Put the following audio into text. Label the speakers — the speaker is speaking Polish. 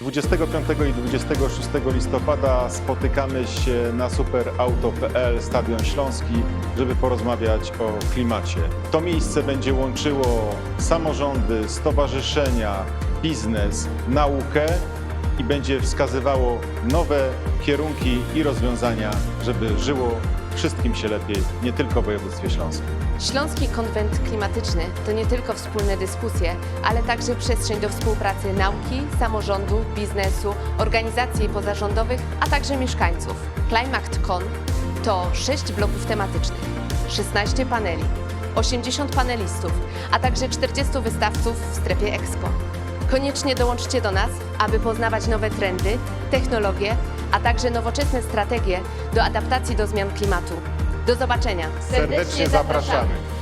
Speaker 1: 25 i 26 listopada spotykamy się na superauto.pl Stadion Śląski, żeby porozmawiać o klimacie. To miejsce będzie łączyło samorządy, stowarzyszenia, biznes, naukę i będzie wskazywało nowe kierunki i rozwiązania, żeby żyło wszystkim się lepiej, nie tylko w województwie śląskim.
Speaker 2: Śląski Konwent Klimatyczny to nie tylko wspólne dyskusje, ale także przestrzeń do współpracy nauki, samorządu, biznesu, organizacji pozarządowych, a także mieszkańców. ClimateCon to 6 bloków tematycznych, 16 paneli, 80 panelistów, a także 40 wystawców w strefie Expo. Koniecznie dołączcie do nas, aby poznawać nowe trendy, technologie, a także nowoczesne strategie do adaptacji do zmian klimatu. Do zobaczenia.
Speaker 1: Serdecznie zapraszamy.